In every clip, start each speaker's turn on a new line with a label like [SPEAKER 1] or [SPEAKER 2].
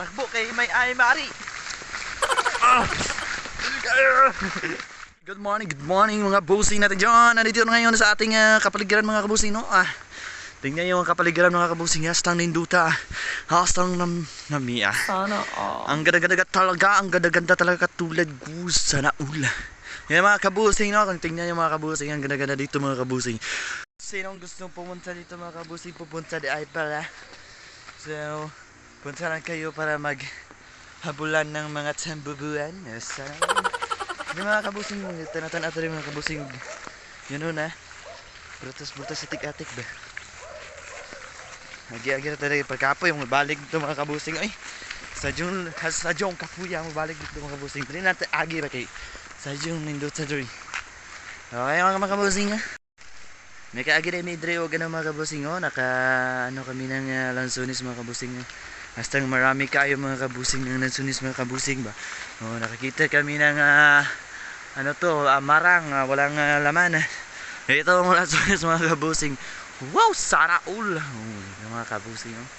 [SPEAKER 1] Takbo kay may ay mari. Ah! Good morning, good morning mga busing natin dyan. Nandito na ngayon sa ating ah, kapaligiran mga kabusing, no? Ah, tingnan nyo ang kapaligiran mga kabusing. Hastang ninduta. Hastang nam namia.
[SPEAKER 2] Sana all.
[SPEAKER 1] Ang ganda-ganda talaga, ang ganda-ganda talaga katulad gusa na ula. Yan mga kabusing, no? Kung tingnan nyo mga kabusing, ang ganda-ganda dito mga kabusing. Sinong gustong pumunta dito mga kabusing, pupunta di ay pala. So, punta lang kayo para mag habulan ng mga tambubuan. Yes, Yung mga kabusing, tanatan ato rin mga kabusing. Yun na. Brutas-brutas sa tik-atik ba? Agi-agi na talaga pagkapoy, mabalik dito mga kabusing. Ay, sa June, sa June kapuya, mabalik dito mga kabusing. Dali natin agi ba kay sa June nindot sa Dre. Okay mga mga kabusing ha. May kaagi na may Dre o ganun mga kabusing oh. Naka ano kami ng uh, lansunis mga kabusing. oh. Hastang marami kayo mga kabusing ng lansunis mga kabusing ba. Oh, nakakita kami ng ah, ano to, ah, marang, ah, walang ah, laman. Ito ang lansunis mga kabusing. Wow, sana all. Oh, mga kabusing oh.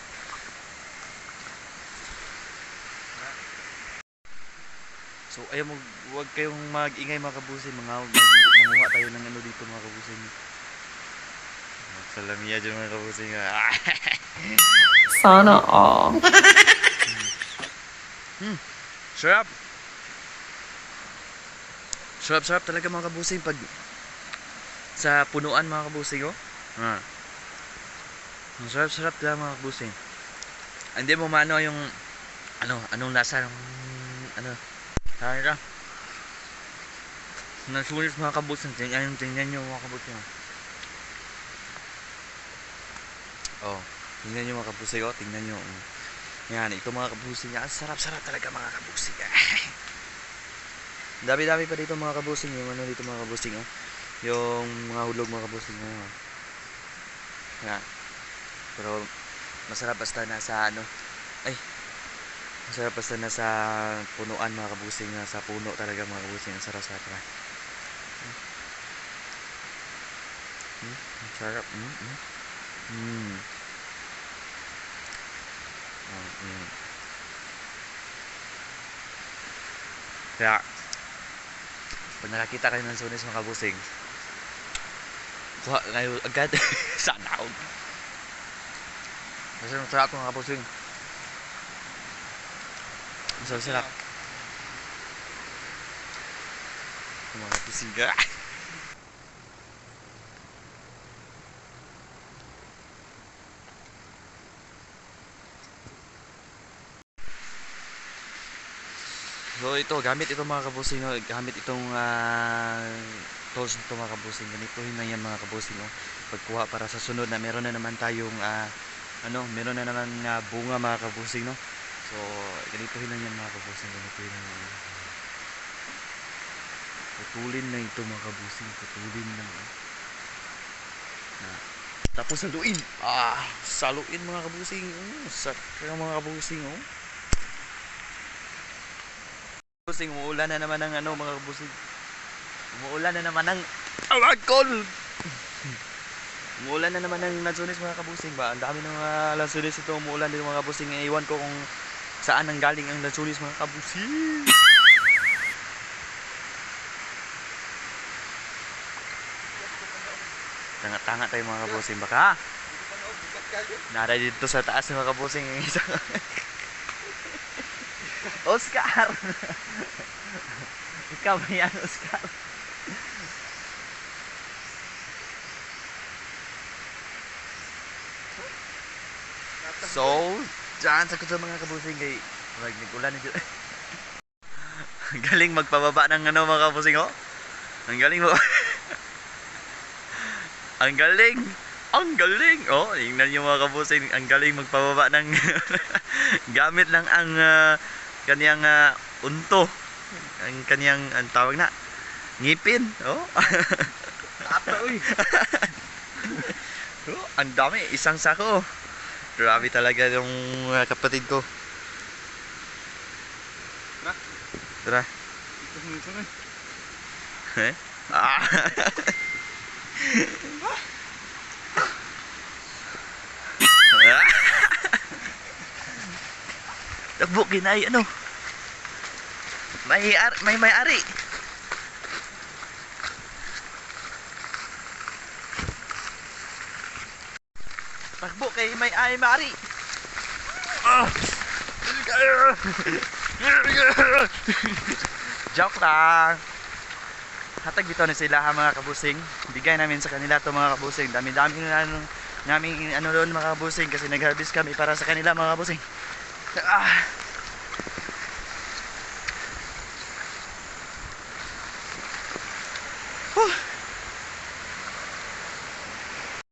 [SPEAKER 1] So ayaw mo wag kayong mag-ingay mga kabusin, mga mag, manguha tayo ng ano dito mga kabusin. Salamiya dyan mga kabusin. Ah.
[SPEAKER 2] Sana all.
[SPEAKER 1] Sarap! Sarap sarap talaga mga kabusing pag sa punuan mga kabusing oh. Ah. Ang sarap sarap talaga mga kabusing. Hindi mo maano yung ano, anong lasa ng ano, ka? Nasulit mga kabusing, tingnan, tingnan nyo mga kabusing. Oh, tingnan nyo mga kabusing oh, tingnan nyo. mm. Yan, ito mga kabusing yan. Sarap-sarap talaga mga kabusing. Dami-dami pa dito mga kabusing. Yung ano dito mga kabusing. Oh. Yung mga hulog mga kabusing. Oh. Yan. Pero masarap basta nasa ano. Ay. Masarap basta nasa punuan mga kabusing. Sa puno talaga mga kabusing. Ang sarap-sarap. Hmm. Ang sarap. Hmm. Hmm. Hmm. Oh, mm. Kaya, pag nakakita kayo ng sunis mga kabusing, kuha kayo agad. Sana ako. Kasi ang sarap mga kabusing. Ang sarap sarap. Mga kabusing ka. So ito, gamit ito mga kabusing, oh. gamit itong ah, tools nito mga kabusing. Ganitohin na yan mga kabusing. Oh. Pagkuha para sa sunod na meron na naman tayong ah, ano, meron na naman ah, bunga mga kabusing. No? So ganitohin na yan mga kabusing. Ganitohin na yan. Putulin na ito mga kabusing. Putulin na. oh. na. Tapos saluin. Ah, saluin mga kabusing. Mm, sakra mga kabusing. Oh. Busing, umuulan na naman ng ano mga kabusing. Umuulan na naman ng alcohol. umuulan na naman ng lansunis mga kabusing ba? Ang dami ng mga lansunis ito umuulan dito mga kabusing. Iwan ko kung saan ang galing ang lansunis mga kabusing. Tanga-tanga tayo mga kabusing baka. Nara dito sa taas mga kabusing. Oscar! Ikaw ba yan, Oscar? So, dyan sa kusa mga kabusing kay Mag nag-ulan. Ang galing magpababa ng ano mga kabusing oh. Ang galing mo. Ang galing. Ang galing. Oh, tingnan niyo mga kabusing, ang galing magpababa ng gamit lang ang ah, kaniyang ah, unto. Ang kaniyang ang tawag na ngipin. Oh.
[SPEAKER 2] Ata, uy.
[SPEAKER 1] oh, ang dami, isang sako. Grabe talaga yung ah, kapatid ko.
[SPEAKER 2] Tara.
[SPEAKER 1] Tara. Eh? Ah. Tagbo kinay ano. May ar may may ari. Takbo kay may ay mari. Ah! Joke lang. Hatag bitaw na sila ha mga kabusing. Bigay namin sa kanila to mga kabusing. Dami-dami na namin ano doon mga kabusing kasi nag-harvest kami para sa kanila mga kabusing. Ah. Whew.